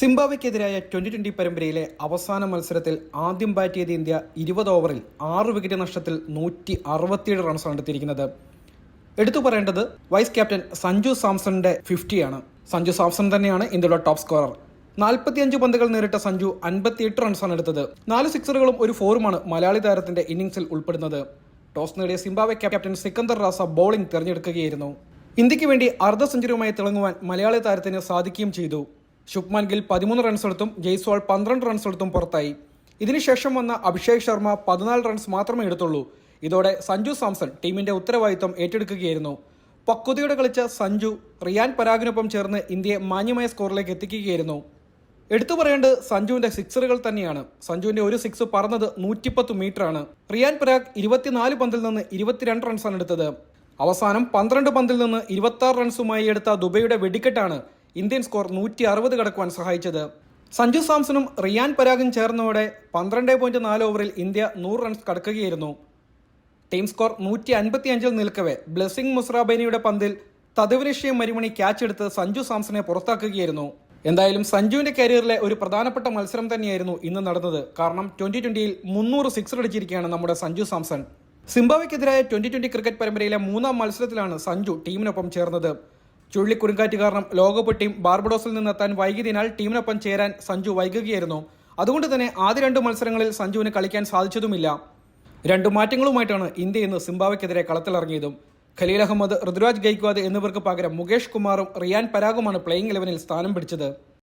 സിംബാബ്വെക്കെതിരായ twenty twenty പരമ്പരയിലെ അവസാന മത്സരത്തിൽ ആദ്യം ബാറ്റ് ചെയ്ത ഇന്ത്യ ഇരുപത് ഓവറിൽ ആറ് വിക്കറ്റ് നഷ്ടത്തിൽ നൂറ്റി അറുപത്തിയേഴ് റൺസാണ് എടുത്തിരിക്കുന്നത്. എടുത്തു പറയേണ്ടത് വൈസ് ക്യാപ്റ്റൻ സഞ്ജു സാംസണിന്റെ ഫിഫ്റ്റിയാണ് സഞ്ജു സാംസൺ തന്നെയാണ് ഇന്ത്യയുടെ ടോപ്പ് സ്കോറർ നാൽപ്പത്തിയഞ്ച് പന്തുകൾ നേരിട്ട സഞ്ജു അൻപത്തിയെട്ട് റൺസാണ് എടുത്തത്. നാല് സിക്സറുകളും ഒരു ഫോറുമാണ് മലയാളി താരത്തിന്റെ ഇന്നിംഗ്സിൽ ഉൾപ്പെടുന്നത്. ടോസ് നേടിയ Zimbabwe captain Sikandar Raza bowling തിരഞ്ഞെടുക്കുകയായിരുന്നു. ഇന്ത്യയ്ക്ക് വേണ്ടി അർദ്ധ സെഞ്ചുറിയുമായി തിളങ്ങുവാൻ മലയാളി താരത്തിന് സാധിക്കുകയും ചെയ്തു. ശുഭ്മാൻ ഗിൽ പതിമൂന്ന് റൺസെടുത്തും ജയ്സ്വാൾ പന്ത്രണ്ട് റൺസെടുത്തും പുറത്തായി. ഇതിനുശേഷം വന്ന അഭിഷേക് ശർമ്മ പതിനാല് റൺസ് മാത്രമേ എടുത്തുള്ളൂ. ഇതോടെ സഞ്ജു സാംസൺ ടീമിന്റെ ഉത്തരവാദിത്വം ഏറ്റെടുക്കുകയായിരുന്നു. പക്വതയോടെ കളിച്ച സഞ്ജു റിയാൻ പരാഗിനൊപ്പം ചേർന്ന് ഇന്ത്യയെ മാന്യമായ സ്കോറിലേക്ക് എത്തിക്കുകയായിരുന്നു. എടുത്തു പറയേണ്ടത് സഞ്ജുവിന്റെ സിക്സറുകൾ തന്നെയാണ്. സഞ്ജുവിന്റെ ഒരു സിക്സ് പറന്നത് നൂറ്റിപ്പത്ത് മീറ്റർ ആണ്. റിയാൻ പരാഗ് ഇരുപത്തിനാല് പന്തിൽ നിന്ന് ഇരുപത്തിരണ്ട് റൺസാണ് എടുത്തത്. അവസാനം പന്ത്രണ്ട് പന്തിൽ നിന്ന് ഇരുപത്തി റൺസുമായി എടുത്ത ദുബൈയുടെ വെടിക്കെട്ടാണ് ഇന്ത്യൻ സ്കോർ നൂറ്റി അറുപത് കടക്കുവാൻ സഹായിച്ചത്. സഞ്ജു സാംസണും റിയാൻ പരാഗും ചേർന്നതോടെ പന്ത്രണ്ട് പോയിന്റ് നാല് ഓവറിൽ ഇന്ത്യ നൂറ് റൺസ് കടക്കുകയായിരുന്നു. ടീം സ്കോർ നൂറ്റി അൻപത്തി അഞ്ചിൽ നിൽക്കവെ ബ്ലെസ്സിംഗ് മുസ്രാബൈനിയുടെ പന്തിൽ തദവിനിഷയം മരുമണി ക്യാച്ച് എടുത്ത് സഞ്ജു സാംസണെ പുറത്താക്കുകയായിരുന്നു. എന്തായാലും സഞ്ജുവിന്റെ കരിയറിലെ ഒരു പ്രധാനപ്പെട്ട മത്സരം തന്നെയായിരുന്നു ഇന്ന് നടന്നത്. കാരണം ട്വന്റി ട്വന്റിയിൽ മുന്നൂറ് സിക്സർ അടിച്ചിരിക്കുകയാണ് നമ്മുടെ സഞ്ജു സാംസൺ. സിംബാവയ്ക്കെതിരായ ട്വന്റി ട്വന്റി ക്രിക്കറ്റ് പരമ്പരയിലെ മൂന്നാം മത്സരത്തിലാണ് സഞ്ജു ടീമിനൊപ്പം ചേർന്നത്. ചുഴലിക്കുടുങ്കാറ്റ് കാരണം ലോകകപ്പ് ടീം ബാർബഡോസിൽ നിന്നെത്താൻ വൈകിയതിനാൽ ടീമിനൊപ്പം ചേരാൻ സഞ്ജു വൈകുകയായിരുന്നു. അതുകൊണ്ട് തന്നെ ആദ്യ രണ്ട് മത്സരങ്ങളിൽ സഞ്ജുവിന് കളിക്കാൻ സാധിച്ചതുമില്ല. രണ്ട് മാറ്റങ്ങളുമായിട്ടാണ് ഇന്ത്യ ഇന്ന് സിംബാവയ്ക്കെതിരെ കളത്തിലിറങ്ങിയതും. ഖലീൽ അഹമ്മദ് ഋതുരാജ് ഗൈക്വാദ് എന്നിവർക്ക് പകരം മുകേഷ് കുമാറും റിയാൻ പരാഗുമാണ് പ്ലേയിംഗ് ഇലവനിൽ സ്ഥാനം പിടിച്ചത്.